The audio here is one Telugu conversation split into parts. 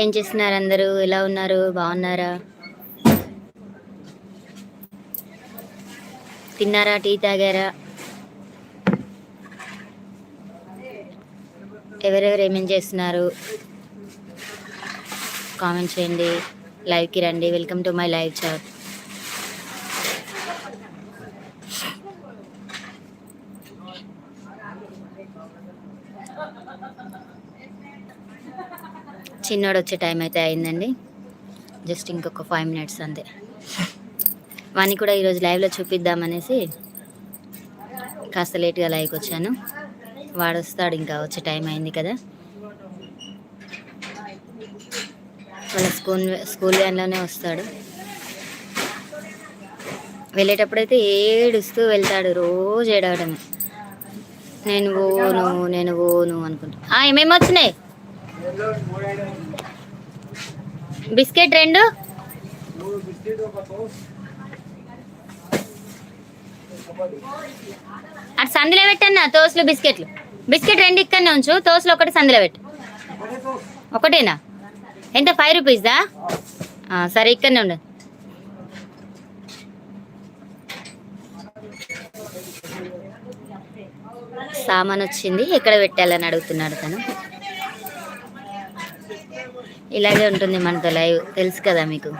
ఏం చేస్తున్నారు అందరూ? ఎలా ఉన్నారు? బాగున్నారా? తిన్నారా? టీ తాగారా? ఎవరెవరు ఏమేం చేస్తున్నారు? కామెంట్ చేయండి. లైవ్కి రండి. Welcome to my live chat. చిన్నోడు వచ్చే టైం అయితే అయిందండి. జస్ట్ ఇంకొక ఫైవ్ మినిట్స్ అంతే. వాని కూడా ఈరోజు లైవ్లో చూపిద్దామనేసి కాస్త లేట్గా లైవ్కి వచ్చాను. వాడు వస్తాడు ఇంకా వచ్చే టైం అయింది కదా. వాళ్ళ స్కూల్ స్కూల్ వ్యాన్లోనే వస్తాడు. వెళ్ళేటప్పుడైతే ఏడుస్తూ వెళ్తాడు రోజు ఏడవడమే. నేను ఓను నేను ఓను అనుకుంటా. ఏమేమి వచ్చినాయి? బిస్కెట్ రెండు. అటు సందులో పెట్టన్నా తోసులు బిస్కెట్లు. బిస్కెట్ రెండు ఇక్కడనే ఉంచు తోసులు ఒకటి సందులో పెట్టు. ఒకటేనా? ఎంత? ఫైవ్ రూపీస్దా సరే ఇక్కడనే ఉండు. సామాన్ వచ్చింది ఎక్కడ పెట్టాలని అడుగుతున్నాడు తను. ఇలాగే ఉంటుంది మనతో లైవ్. తెలుసు కదా మీకు.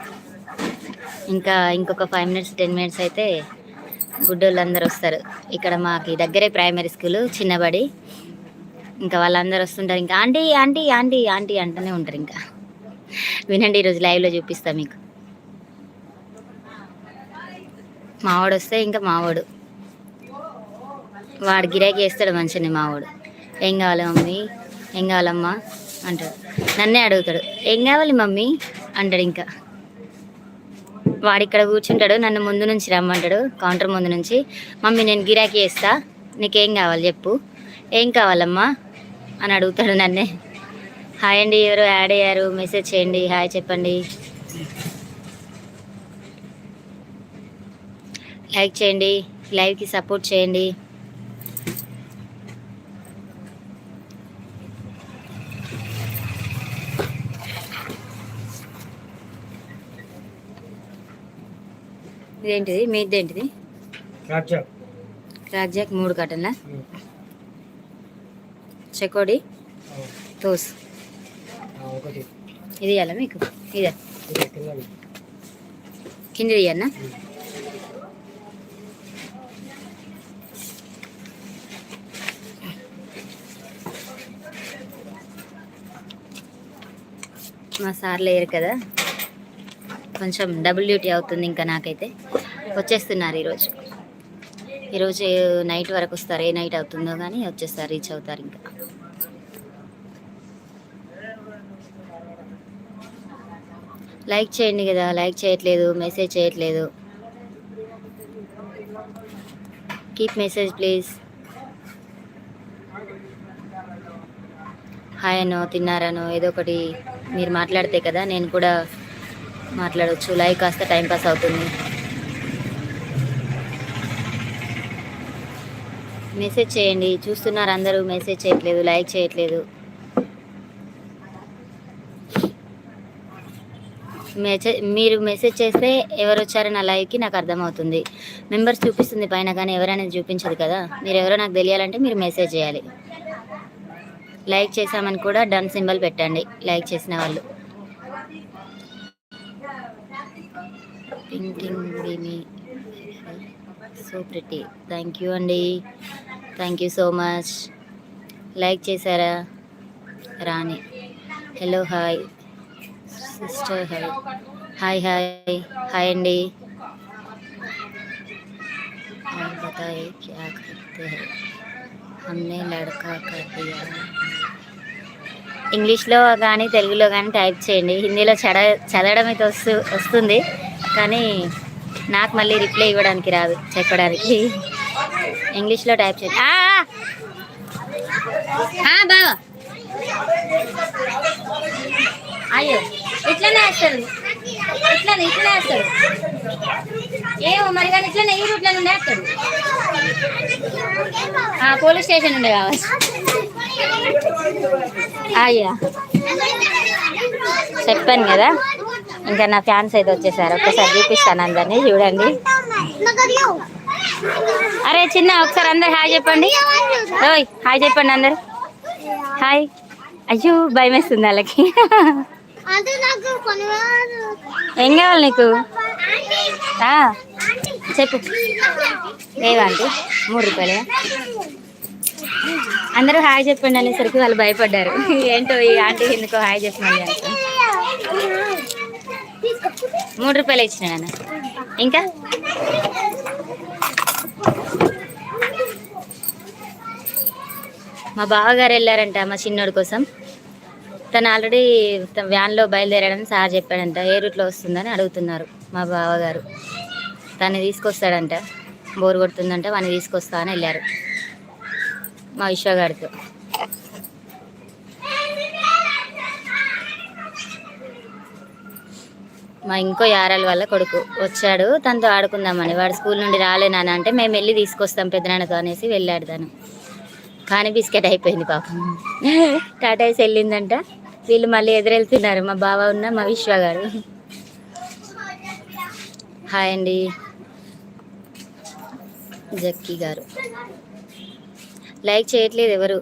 ఇంకా ఇంకొక ఫైవ్ మినిట్స్ టెన్ మినిట్స్ అయితే గుడ్డోళ్ళందరూ వస్తారు. ఇక్కడ మాకు దగ్గరే ప్రైమరీ స్కూల్ చిన్నబడి. ఇంకా వాళ్ళందరూ వస్తుంటారు. ఇంకా ఆంటీ ఆంటీ ఆంటీ ఆంటీ అంటూనే ఉంటారు ఇంకా. వినండి ఈరోజు లైవ్లో చూపిస్తా మీకు. మావాడు వస్తే ఇంకా మావాడు. వాడు గిరాకీ వేస్తాడు మంచిని మావాడు. ఏం కావాలి మమ్మీ? ఏం కావాలమ్మా? అంటాడు. నన్నే అడుగుతాడు. ఏం కావాలి మమ్మీ? అంటాడు ఇంకా. వాడు ఇక్కడ కూర్చుంటాడు. నన్ను ముందు నుంచి రమ్మంటాడు. కౌంటర్ ముందు నుంచి. మమ్మీ నేను గిరాకీ వేస్తా నీకేం కావాలి చెప్పు. ఏం కావాలమ్మా? అని అడుగుతాడు నన్నే. హాయ్ అండి ఎవరు యాడ్ అయ్యారు? మెసేజ్ చేయండి. హాయ్ చెప్పండి. లైక్ చేయండి. లైవ్కి సపోర్ట్ చేయండి. ఇదేంటిది? మీది ఏంటిది క్రాక్ జాక్ మూడు కట్టన్ల చెకోడి? తోస్. ఇది ఇవ్వాలా మీకు? ఇదే. కింది తీయన్నా మా సార్ లేరు కదా? కొంచెం డబుల్ డ్యూటీ అవుతుంది ఇంకా నాకైతే. వచ్చేస్తున్నారు ఈరోజు. ఈరోజు నైట్ వరకు వస్తారు ఏ నైట్ అవుతుందో కానీ వచ్చేస్తారు రీచ్ అవుతారు ఇంకా. లైక్ చేయండి కదా లైక్ చేయట్లేదు మెసేజ్ చేయట్లేదు. Keep message please. హాయ్ అనో తిన్నారనో ఏదో ఒకటి మీరు మాట్లాడితే కదా నేను కూడా మాట్లాడవచ్చు లైవ్ కాస్త టైం పాస్ అవుతుంది. మెసేజ్ చేయండి. చూస్తున్నారు అందరూ మెసేజ్ చేయట్లేదు లైక్ చేయట్లేదు. మెసేజ్ మీరు మెసేజ్ చేస్తే ఎవరు వచ్చారో నా లైవ్కి నాకు అర్థమవుతుంది. మెంబర్స్ చూపిస్తుంది పైన కానీ ఎవరనేది చూపించదు కదా. మీరు ఎవరో నాకు తెలియాలంటే మీరు మెసేజ్ చేయాలి. లైక్ చేసామని కూడా డన్ సింబల్ పెట్టండి. లైక్ చేసిన వాళ్ళు. Pinking బీమీ so pretty thank you అండి thank you so much like చేశారా Rani hello hi sister hi hi hi hi అండి और बताइए क्या करते हैं हमने लड़का कर दिया ఇంగ్లీష్లో కానీ తెలుగులో కానీ టైప్ చేయండి హిందీలో చడ చదవడం అయితే వస్తు వస్తుంది కానీ నాకు మళ్ళీ రిప్లై ఇవ్వడానికి రాదు చెప్పడానికి. ఇంగ్లీష్లో టైప్ చేసి బాగా అయ్యో ఇట్లనే వేస్తారు. ఇట్లనే ఇట్లనే వేస్తారు. ఏమో మరి కానీ ఇట్లనే ఈ రూట్లో నుండి వేస్తారు. ఆ, పోలీస్ స్టేషన్ నుండి కావచ్చు. అయ్యా. చెప్పాను కదా ఇంకా నా ఫ్యాన్స్ అయితే వచ్చేసారు. ఒకసారి చూపిస్తాను అందరినీ చూడండి. అరే చిన్న ఒకసారి అందరు హాయ్ చెప్పండి. ఓయ్ హాయ్ చెప్పండి అందరు. హాయ్. అయ్యో భయం వేస్తుంది వాళ్ళకి. ఏం కావాలి నీకు? చెప్పు. లేవాంటి మూడు రూపాయలు. అందరూ హాయ్ చెప్పండి అనేసరికి వాళ్ళు భయపడ్డారు. ఏంటో ఈ ఆంటీ ఎందుకో హాయ్ చెప్పమని అంటే మూడు రూపాయలు ఇచ్చిన నాన్న. ఇంకా? మా బావగారు వెళ్ళారంట మా చిన్నోడి కోసం. తను ఆల్రెడీ వ్యాన్లో బయలుదేరాడని సార్ చెప్పాడంట ఏ రూట్లో వస్తుందని అడుగుతున్నారు మా బావగారు. తను తీసుకొస్తాడంట బోర్ కొడుతుందంట వాడిని తీసుకొస్తా అని వెళ్ళారు మా విశ్వగాడితో మా ఇంకో యారాల వల్ల కొడుకు వచ్చాడు తనతో ఆడుకుందామని. వాడు స్కూల్ నుండి రాలేనా అంటే మేము వెళ్ళి తీసుకొస్తాం పెద్దనాన్నతో అనేసి వెళ్ళాడు తను. కానీ బిస్కెట్ అయిపోయింది పాపం. టాటాయిస్ వెళ్ళిందంట. వీళ్ళు మళ్ళీ ఎదురెళ్తున్నారు. మా బావ ఉన్న మా విశ్వ గారు. హాయ్ అండి. జక్కీ గారు. లైక్ చేయట్లేదు ఎవరు?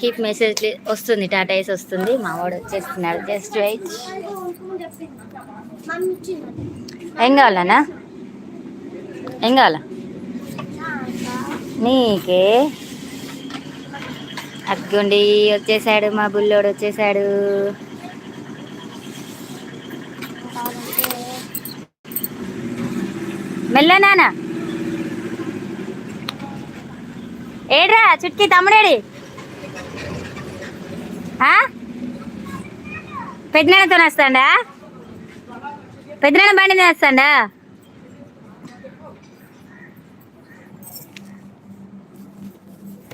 కీప్ మెసేజ్ వస్తుంది. టాటా ఏస్ వస్తుంది. మా వాడు వచ్చేస్తున్నాడు. Just wait. ఏం కావాలన్నా? ఏం కావాలా నీకే అగ్గుండి వచ్చేసాడు మా బుల్లోడు వచ్చేసాడు. మెల్ల నాన్న. ఏడ్రా చుట్కి తమ్ముడేడి? ఆ? పెద్దనాన్నతో వస్తాడా పెద్దనాన్న బండి మీద వస్తాడా?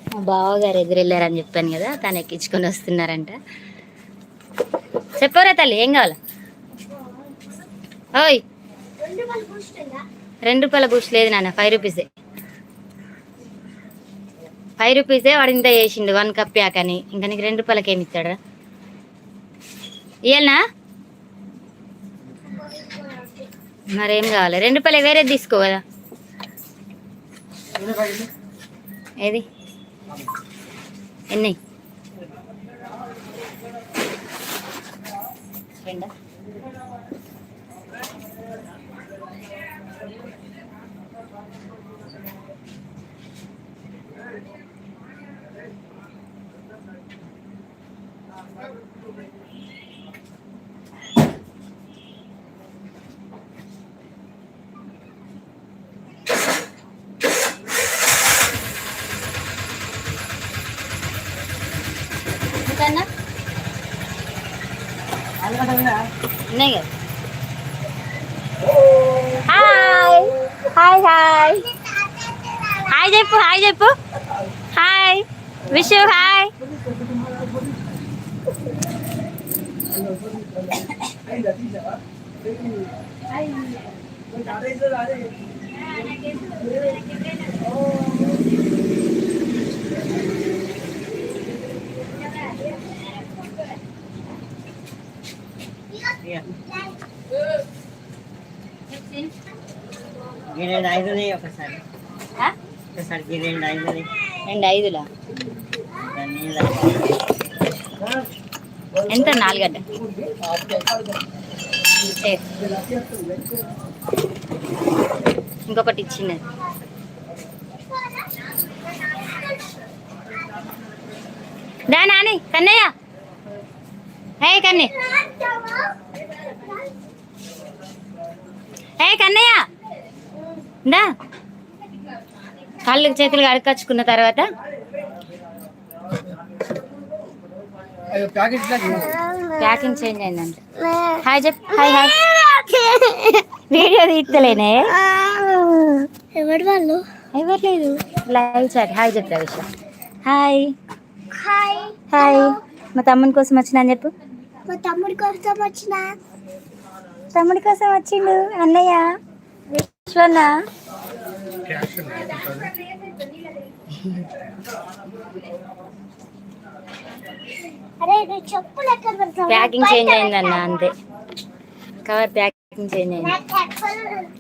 ఎదురు బావగారు ఎదురెళ్ళారని చెప్పాను కదా తను ఎక్కించుకొని వస్తున్నారంట. చెప్పరా తల్లి ఏం కావాలి? ఓయ్! రెండు రెండు రూపాయల బూస్ట్ లేదు నాన్న ఫైవ్ రూపీసే. ఫైవ్ రూపీసే వాడు ఇంత చేసిండు వన్ కప్ ప్యాక్ అని. ఇంకా నీకు రెండు రూపాయలకి ఏమి ఇస్తాడా ఇయ్యాలనా? మరేం కావాలి? రెండు రూపాయలు వేరేది తీసుకో కదా. ఏది? ఎన్ని రెండా? ఇంకన్నా ఉన్నాయి కదా హాయ్ హాయ్ హాయ్ హాయ్ చెప్పు హాయ్ చెప్పు హాయ్ విష్ హాయ్ ఐదుది ఒకసారి? ఒకసారి ఐదుది రెండు ఐదులా? ఎంత? నాలుగడ్డ. ఇంకొకటి ఇచ్చింది దా నాని కన్నయ్య. హే కన్నయ్య. హే కన్నయ్య? దా కాళ్ళు చేతులు కడుకొచ్చుకున్న తర్వాత? ప్యాకింగ్ చేంజ్ అయిందంట. హాయ్ చెప్ హాయ్ హాయ్. వీడియో తీస్తలేనే ఎవరు వాళ్ళు? ఎవరు లేదు. Live chat. హాయ్ చెప్తా విషయం హాయ్. హాయ్. హాయ్. మా తమ్ముని కోసం వచ్చినా అని చెప్పు. మా తమ్ముడి కోసం వచ్చిన. తమ్ముడి కోసం వచ్చిండు అన్నయ్య విశ్వన్న? ప్యాకింగ్ చేంజ్ అయిందన్న. అంతే కవర్ ప్యాకింగ్ చేంజ్ అయింది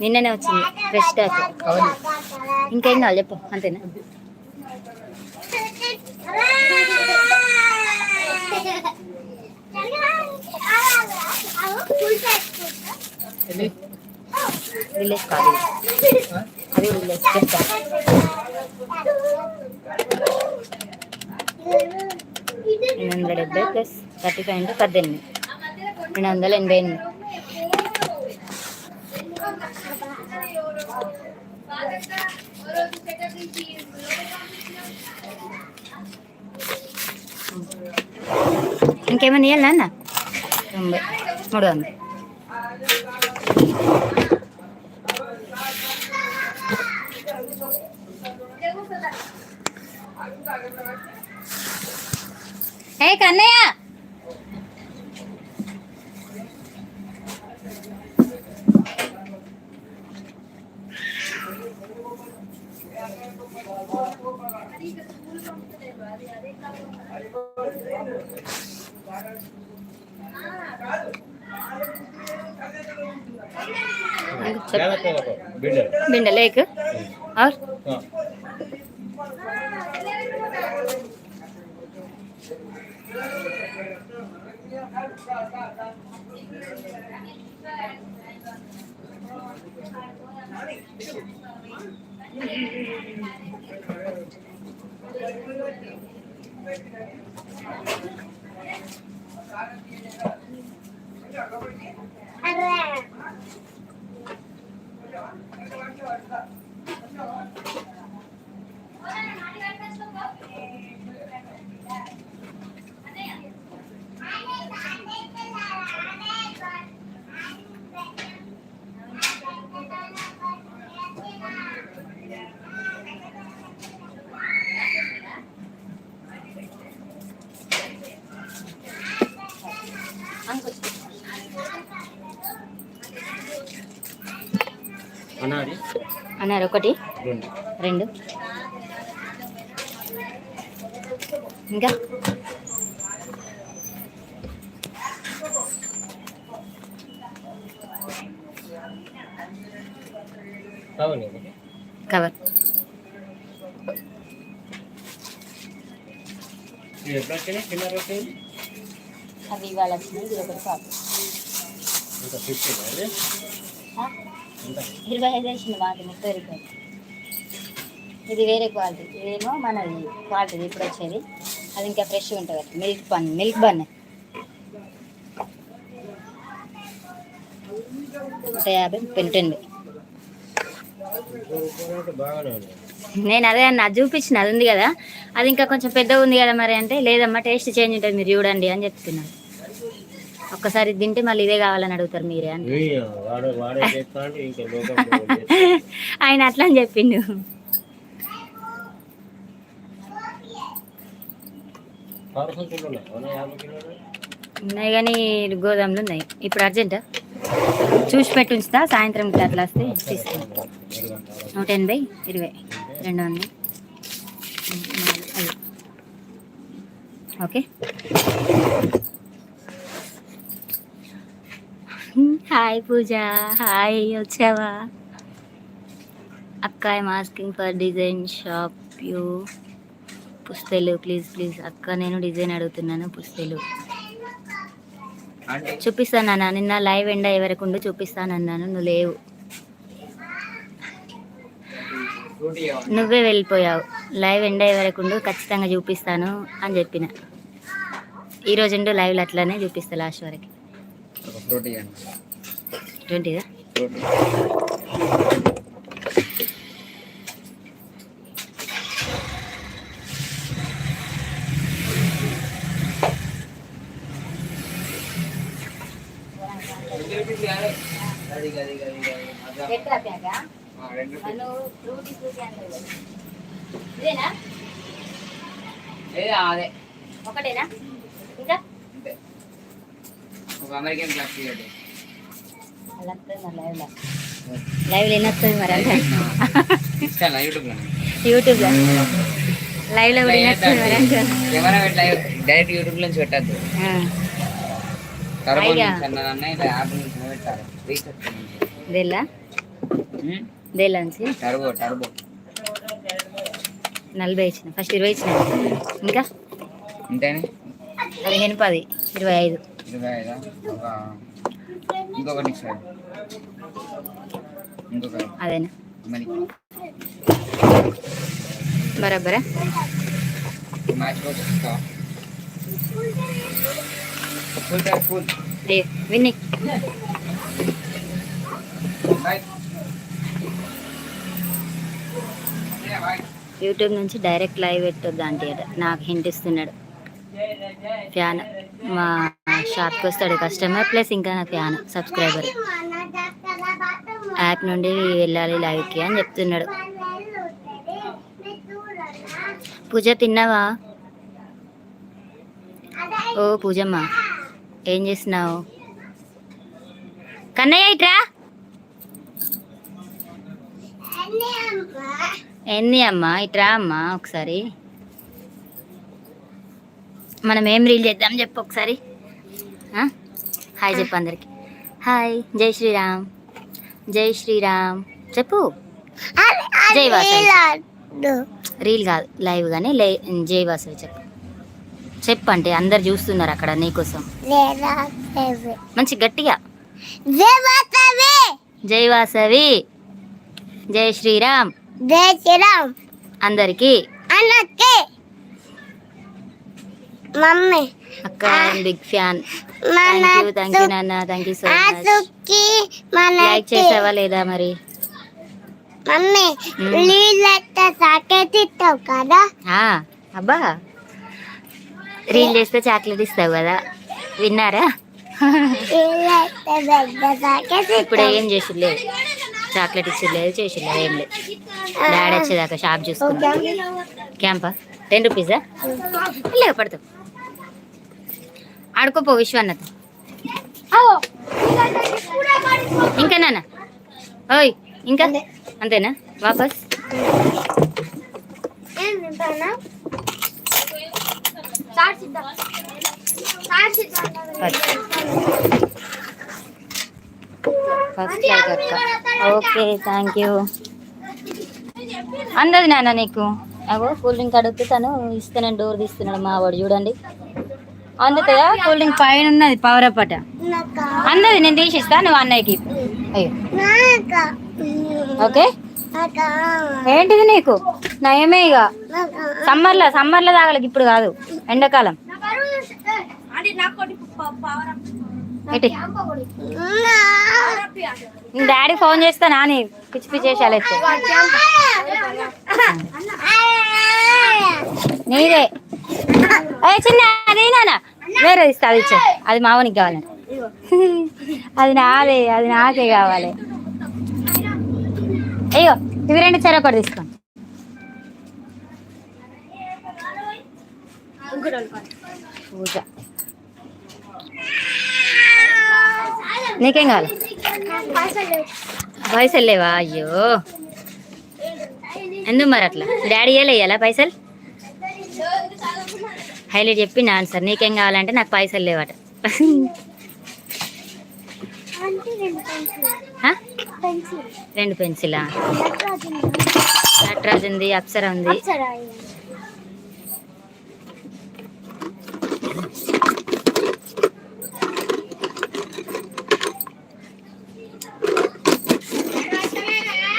నిన్ననే వచ్చింది ఫ్రెష్ స్టాక్ ఇంకేం కావాలి చెప్పు అంతేనా విలేజ్ కాదు అది విలేజ్ చెప్తా రెండు వందల డెబ్బై ప్లస్ థర్టీ ఫైవ్ అంటే పద్దెనిమిది రెండు వందల ఎనభై ఎనిమిది ఇంకేమైనా ఇవ్వాలా అన్న తొంభై మూడు వందలు ఏ కన్నయ్య बिंडल एक और Thank you. Yeah, go right here. అన్నారు ఒకటి రెండు. ఇంకా? కవర్ అవి ఇవాళ వచ్చినాయి ఇది ఒకటి కాదు. ఇరవై ఐదు వేసింది వాటి ముప్పై రూపాయలు. ఇది వేరే క్వాలిటీ. ఇదేమో మనది క్వాలిటీ ఇప్పుడు వచ్చేది. అది ఇంకా ఫ్రెష్గా ఉంటుంది. మిల్క్ బన్ మిల్క్ బన్ నూట యాభై ముప్పై నేను అదే అన్న అది చూపించిన అది ఉంది కదా. అది ఇంకా కొంచెం పెద్దగా ఉంది కదా మరి అంటే లేదమ్మా టేస్ట్ చేంజ్ ఉంటుంది మీరు చూడండి అని చెప్తున్నాను ఒక్కసారి తింటే మళ్ళీ ఇదే కావాలని అడుగుతారు మీరే అంటే ఆయన అట్లా అని చెప్పిండు. ఉన్నాయి కానీ గోదాములు ఉన్నాయి. ఇప్పుడు అర్జెంటా? చూసి పెట్టి ఉంచుతా సాయంత్రం అట్లా వస్తే తీసుకుంటా నూట ఎనభై ఇరవై రెండు వందలు. ఓకే? హాయ్ పూజ హాయ్ వచ్చావా అక్క I'm asking for design shop you పుస్తలు please please అక్క నేను డిజైన్ అడుగుతున్నాను పుస్తలు అంటే చూపిస్తానన్నా నిన్న లైవ్ ఎండ ఎవరికి ఉండి చూపిస్తానన్నాను నువ్వు లేవు నువ్వే వెళ్ళిపోయావు లైవ్ ఎండ ఎవరికి ఉండు ఖచ్చితంగా చూపిస్తాను అని చెప్పిన ఈ రోజు ఉండు లైవ్లో అట్లానే చూపిస్తా లాస్ట్ వరకు ఒక ఫ్రూటీ అండి ట్వంటీగా ఫ్రూటీ అది. అది అది రెండు ఇదేనా అదే ఒకటేనా? ఇంకా? అంతే ఒక అమెరికన్ క్లాస్ థియేటర్ అలా మరి లైవ్లో వస్తుంది మరి అంటే యూట్యూబ్లో లైవ్లో కూడా వస్తుంది అంటే డైరెక్ట్ యూట్యూబ్ నుంచి పెట్టద్దు నలభై ఇచ్చిన ఫస్ట్ ఇరవై ఇచ్చిన ఇంకా పదిహేను పది ఇరవై ఐదు ఇరవై ఐదా ఇంకొకటి ఇచ్చాడు ఇంకొకటి అదేనా? మరి బరాబరా? విన్ని. యూట్యూబ్ నుంచి డైరెక్ట్ లైవ్ పెట్టొద్దు అంటే. నాకు హింట్ ఇస్తున్నాడు. ఫ్యాన్ మా షాప్కి వస్తాడు కస్టమర్ ప్లస్ ఇంకా నా ఫ్యాన్ సబ్స్క్రైబర్. యాప్ నుండి వెళ్ళాలి లైవ్కి అని చెప్తున్నాడు. పూజ తిన్నావా? ఓ పూజమ్మ ఏం చేస్తున్నావు? కన్నయ్య ఇట్రా? ఎన్ని అమ్మా ఇట్రా అమ్మా ఒకసారి? మనం ఏం రీల్ చేద్దాం చెప్పు ఒకసారి? హాయ్ చెప్పు అందరికి. హాయ్ జై శ్రీరామ్. జై శ్రీరామ్. చెప్పు. జై వాసవి రీల్ కాదు లైవ్ కానీ లే జై వాసవి చెప్పు. చెప్పు అంటే అందరు చూస్తున్నారు అక్కడ నీకోసం మంచి గట్టిగా. జై వాసవి! జై శ్రీరామ్! అందరికి. మమ్మీ. అక్క big fan thank you thank you నాన్న. థ్యాంక్ యూ సో మచ్ ఆసుకి మన లైక్ చేసావా లేదా మరి? మమ్మీ మ్మ్. నీళ్ళెట్ట సాకెట్ ఇస్తావు కదా? ఆ, అబ్బా. రీల్ చేస్తే చాక్లెట్ ఇస్తావు కదా. విన్నారా? ఇప్పుడు ఏం చేసిలేదు చాక్లెట్ ఇచ్చిలేదు చేసిలేదు ఏం లేదు. డాడీ వచ్చేదాకా షాప్ చూసుకున్నా క్యాంపా టెన్ రూపీసా లేక పడతావు ఆడుకోపో విశ్వన్నతో ఇంకా నాన్న? ఓయ్ ఇంకా? అంతేనా? వాపస్? First okay thank you. అందది నాన్న నీకు. అగో కూల్ డ్రింక్ అడిగితే తను ఇస్తానని డోర్ తీస్తున్నాడు మా వాడు. చూడండి. అందుతుందా కూల్ డ్రింక్ పైన ఉన్నది పవర్ అప్ అట అందది నేను తీసిస్తా నువ్వు అన్నయ్యకి ఓకే? ఏంటిది నీకు? నయమే ఇక సమ్మర్లో సమ్మర్లో తాగలకి ఇప్పుడు కాదు ఎండాకాలం. డాడీ ఫోన్ చేస్తా నాని పిచ్చి పిచ్చి చేసాలి నీదే. చిన్న నానా? వేరే ఇస్తా అది ఇచ్చే అది మావనికి కావాలి. అది నాదే అది నాకే కావాలి. అయ్యో ఇవి రెండు చెరొకటి తీసుకోండి పూజ. నీకేం కావాలి? పైసలు లేవా? అయ్యో. ఎందుకు మరి అట్లా? డాడీ వేయాలా పైసలు? హైలైట్ చెప్పి నాన్న సార్ నీకేం కావాలంటే నాకు పైసలు లేవట? రెండు పెన్సిలా. నటరాజ్ ఉంది అప్సర ఉంది.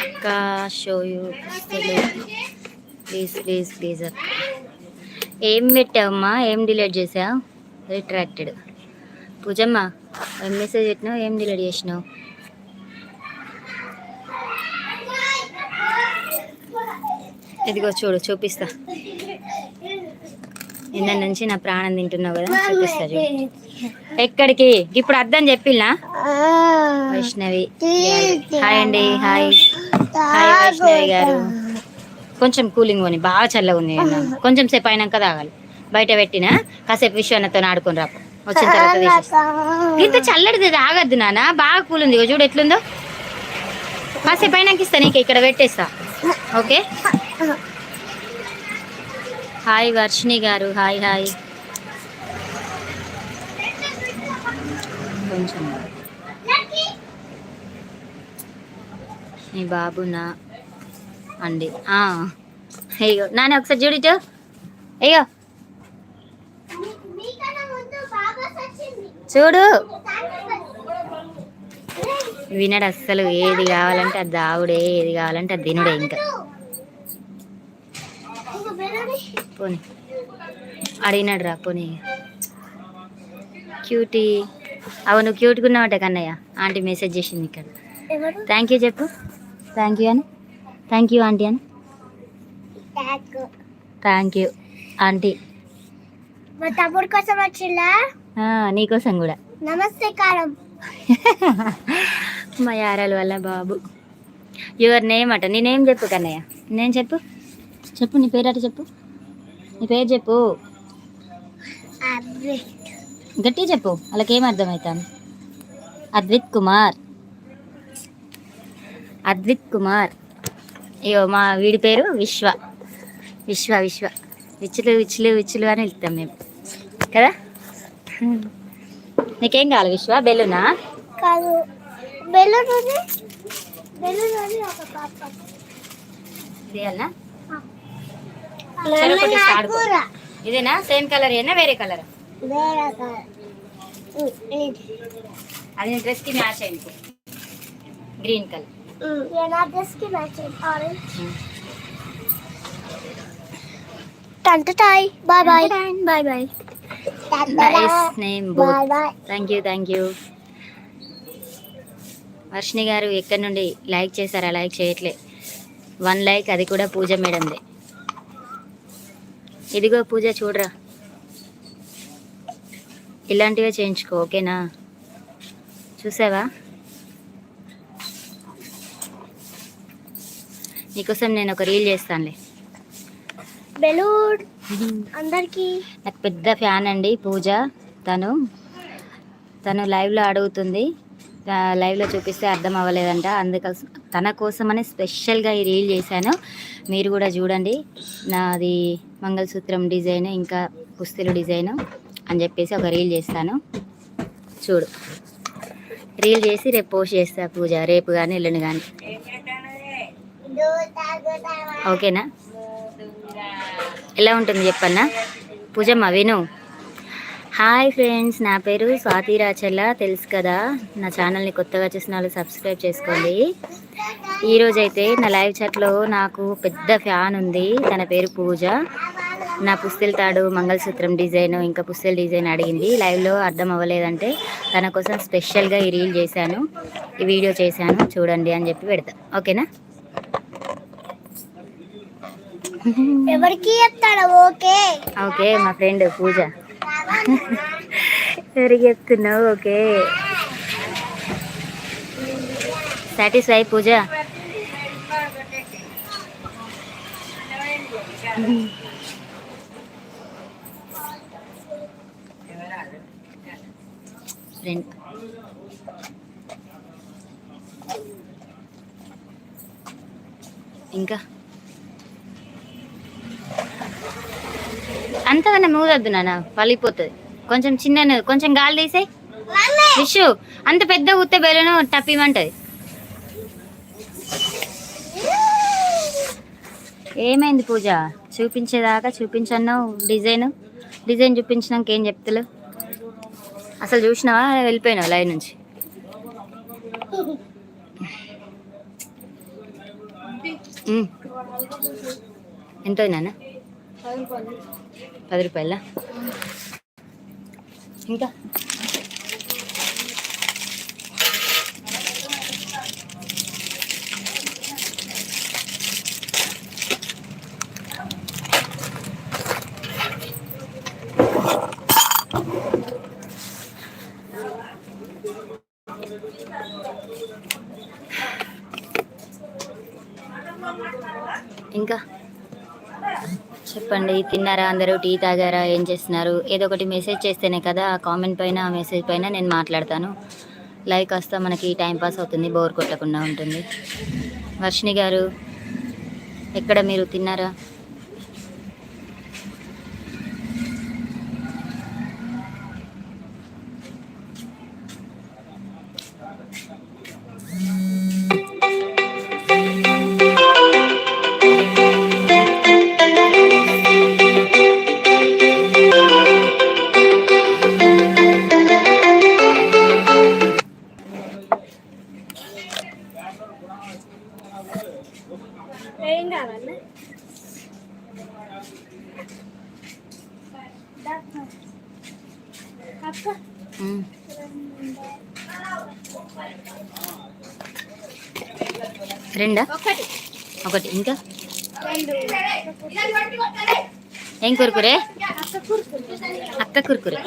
అక్క show you please please please అక్క ఏం పెట్టావమ్మా? ఏం డిలీట్ చేసావు? రిట్రాక్టెడ్. పూజమ్మ ఏం మెసేజ్ పెట్టినావు ఏం డిలీట్ చేసినావు? ఇదిగో చూడు చూపిస్తా. నిన్న నుంచి నా ప్రాణం తింటున్నావు కదా చూపిస్తా చూడు. ఎక్కడికి? ఇప్పుడు అర్థం చెప్పిల్నా వైష్ణవి హాయ్ అండి హాయ్. హాయ్ వైష్ణవి గారు. కొంచెం కూలింగ్ పోని బాగా చల్లగా ఉంది కొంచెం సేపు అయినాక తాగాలి. బయట పెట్టినా కాసేపు విశ్వన్నతో ఆడుకొని రాపు. వచ్చిన తర్వాత ఇంత చల్లడిది తాగద్దు నాన్న బాగా కూల్ ఉంది చూడు ఎట్లుందో. కాసేపు పైనకి ఇస్తా నీకు ఇక్కడ పెట్టేస్తా. ఓకే? హాయ్ వర్షిణి గారు హాయ్ హాయ్. కొంచెం. నీ బాబు నా అండి. అయ్యో. నాన్న ఒకసారి చూడిచు అయ్యో. చూడు. వినడు అస్సలు ఏది కావాలంటే అది దావుడే ఏది కావాలంటే అది తినుడే ఇంకా. పోనీ. అడిగినాడు రా పోనీ. క్యూటీ. అవును క్యూట్గా ఉన్నావట కన్నయ్య. ఆంటీ మెసేజ్ చేసింది ఇక్కడ. థ్యాంక్ యూ చెప్పు. థ్యాంక్ యూ అని. థ్యాంక్ యూ ఆంటీ అని థ్యాంక్ యూ ఆంటీ మా తమ్ముడు కోసం వచ్చిందా? నీకోసం కూడా. నమస్తే కారం. మా యారాల వల్ల బాబు. యువర్ నేమ్ అట. నీ నేమ్ చెప్పు కన్నయ్య. నేను చెప్పు. చెప్పు నీ పేరు అట చెప్పు. నీ పేరు చెప్పు. గట్టి చెప్పు. వాళ్ళకి అర్థమవుతాను అద్విత్ కుమార్. అద్విత్ కుమార్. అయ్యో మా వీడి పేరు విశ్వ. విశ్వ విశ్వ. విచ్చులు విచ్చులు విచ్చులు అని వెళ్తాం మేము. కదా? నీకేం కావాలి విశ్వ? కాదు. బెలూన్ పాప. ఇదేనా? సేమ్ కలర్ ఏనా? వేరే కలర్? కాదు. అది నీ డ్రెస్కి మ్యాచ్ అయింది. Green colour. Toy bye bye bye bye nice name bye both bye thank you thank you Varshini గారు ఎక్కడి నుండి లైక్ చేశారా? లైక్ చేయట్లే. వన్ లైక్ అది కూడా పూజ మేడందే. ఇదిగో పూజ చూడరా. ఇలాంటివే చేయించుకో ఓకేనా? చూసావా? నీకోసం నేను ఒక రీల్ చేస్తానులే. అందరికి. నాకు పెద్ద ఫ్యాన్ అండి పూజ తను. తను లైవ్లో అడుగుతుంది. లైవ్లో చూపిస్తే అర్థం అవ్వలేదంట. అందుకోసం తన కోసమని స్పెషల్గా ఈ రీల్ చేశాను. మీరు కూడా చూడండి. నాది మంగళసూత్రం డిజైన్ ఇంకా పుస్తులు డిజైన్ అని చెప్పేసి ఒక రీల్ చేస్తాను. చూడు. రీల్ చేసి రేపు పోస్ట్ చేస్తా పూజ. రేపు కానీ ఎల్లుండి కానీ ఓకేనా? ఎలా ఉంటుంది చెప్పన్నా? పూజమ్మ విను. హాయ్ ఫ్రెండ్స్ నా పేరు స్వాతి రాచల్ల తెలుసు కదా నా ఛానల్ని కొత్తగా చూసిన వాళ్ళు సబ్స్క్రైబ్ చేసుకోండి. ఈరోజు అయితే నా లైవ్ చాట్లో నాకు పెద్ద ఫ్యాన్ ఉంది. తన పేరు పూజ. నా పుస్తెల తాడు మంగళసూత్రం డిజైన్ ఇంకా పుస్తెల డిజైన్ అడిగింది. లైవ్లో అర్థం అవ్వలేదంటే తన కోసం స్పెషల్గా ఈ రీల్ చేశాను. ఈ వీడియో చేశాను. చూడండి అని చెప్పి పెడతా. ఓకేనా? ఎవరికి చెప్తాడు? ఓకే. ఓకే మా ఫ్రెండ్ పూజ. ఎవరికి చెప్తున్నావు? ఓకే. సాటిస్ఫై పూజ. ఫ్రెండ్ ఇంకా? అంతగానే మూగద్దు నాన్న పలిపోతుంది కొంచెం చిన్న కొంచెం గాలి తీసేయి విషు అంత పెద్ద ఉత్త బెలూను టప్పిమంటది ఏమైంది పూజ? చూపించేదాకా చూపించన్నావు డిజైన్? డిజైన్ చూపించినాక ఏం చెప్తలేవు? అసలు చూసినావా? వెళ్ళిపోయినావు లైవ్ నుంచి? ఎంతో ఎంత నాన్న? పది రూపాయల? ఇంకా? చెప్పండి తిన్నారా అందరూ టీ తాగారా ఏం చేస్తున్నారు? ఏదో ఒకటి మెసేజ్ చేస్తేనే కదా ఆ కామెంట్ పైన ఆ మెసేజ్ పైన నేను మాట్లాడతాను. లైక్ వస్తే మనకి టైం పాస్ అవుతుంది బోర్ కొట్టకుండా ఉంటుంది. వర్షిణి గారు ఎక్కడ మీరు తిన్నారా? ఏం కురుకురే అక్క కూర్చుంది అక్క కురుకురే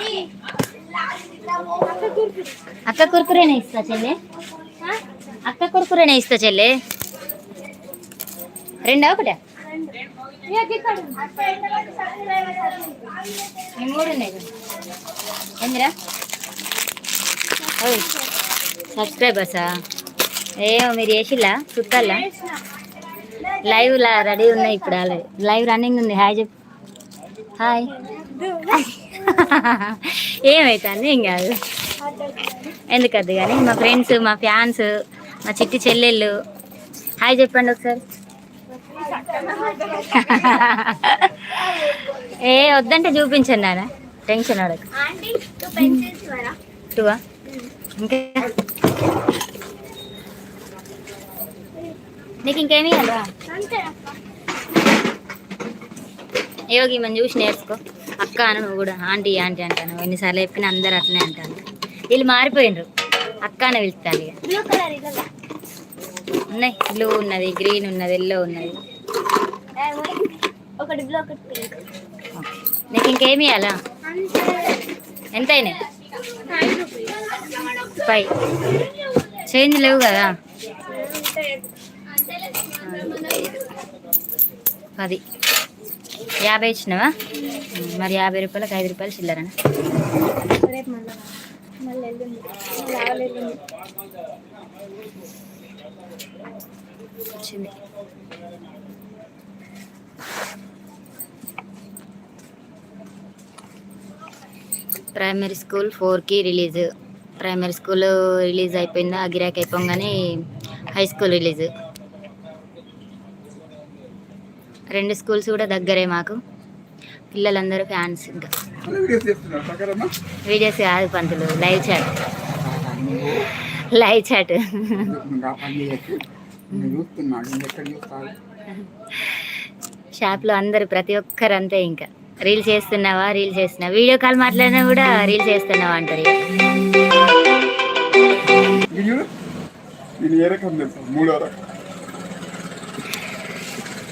అక్క కురుకురేనే ఇస్తా చెల్లె అక్క కురుకురేనే ఇస్తా చెల్లె రెండా ఒకటే ఈ మూడు సబ్స్క్రైబర్సా ఏమో మీరు చేసిల్లా చుట్టాలా లైవ్ లా రెడీ ఉన్నాయి ఇప్పుడు లైవ్ రన్నింగ్ ఉంది హాయ్ చెప్పు హాయ్ ఏమైతుంది ఏం కాదు ఎందుకద్దు కానీ? మా ఫ్రెండ్స్ మా ఫ్యాన్స్ మా చిట్టి చెల్లెళ్ళు. హాయ్ చెప్పండి ఒకసారి. ఏ వద్దంటే చూపించండి నాన్న. టెన్షన్ అడగ టూవా ఇంకా? నీకు ఇంకేమీ కదా యోగి మనం చూసి నేర్చుకో అక్క అను నువ్వు కూడా ఆంటీ ఆంటీ అంటాను. ఎన్నిసార్లు చెప్పినా అందరు అట్లనే అంటాను వీళ్ళు మారిపోయినరు అక్క అని పిలుస్తాను ఇక. ఉన్నాయి. బ్లూ ఉన్నది గ్రీన్ ఉన్నది ఎల్లో ఉన్నది. ఒకటి బ్లూ ఒకటి పింక్ నీకు ఇంకేమి ఇవ్వాలా అంతే. ఎంత అయినాయి నైన్ రూపీస్ ఫైవ్ చేంజ్ లేవు కదా. పది. యాభై ఇచ్చినావా? మరి యాభై రూపాయలకు ఐదు రూపాయలు చిల్లరనా? వచ్చింది. ప్రైమరీ స్కూల్ ఫోర్కి రిలీజ్. ప్రైమరీ స్కూల్ రిలీజ్ అయిపోయిందా? గిరాక్ అయిపోగానే హై స్కూల్ రిలీజ్. రెండు స్కూల్స్ కూడా దగ్గరే మాకు. పిల్లలందరూ ఫ్యాన్స్ ఇంకా. వీడియోస్ కాదు పంతులు లైవ్ చాట్. Live chat. షాప్లో అందరు ప్రతి ఒక్కరు అంతే ఇంకా. రీల్స్ చేస్తున్నావా రీల్స్ చేస్తున్నావా? వీడియో కాల్ మాట్లాడినా కూడా రీల్స్ చేస్తున్నావా అంటారు మూడో రకం.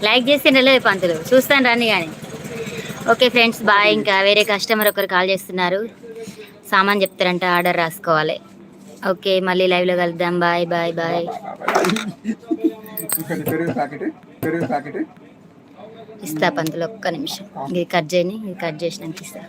లైక్ చేస్తే లేదు పంతులు. చూస్తాను రండి కానీ ఓకే ఫ్రెండ్స్ బాయ్. ఇంకా వేరే కస్టమర్ ఒకరు కాల్ చేస్తున్నారు. సామాన్ చెప్తారంట ఆర్డర్ రాసుకోవాలి. ఓకే మళ్ళీ లైవ్లో కలుద్దాం. Bye bye bye. ఇస్తా పంతులు ఒక్క నిమిషం. ఇది కట్ చేయని ఇది కట్ చేసినాక ఇస్తా.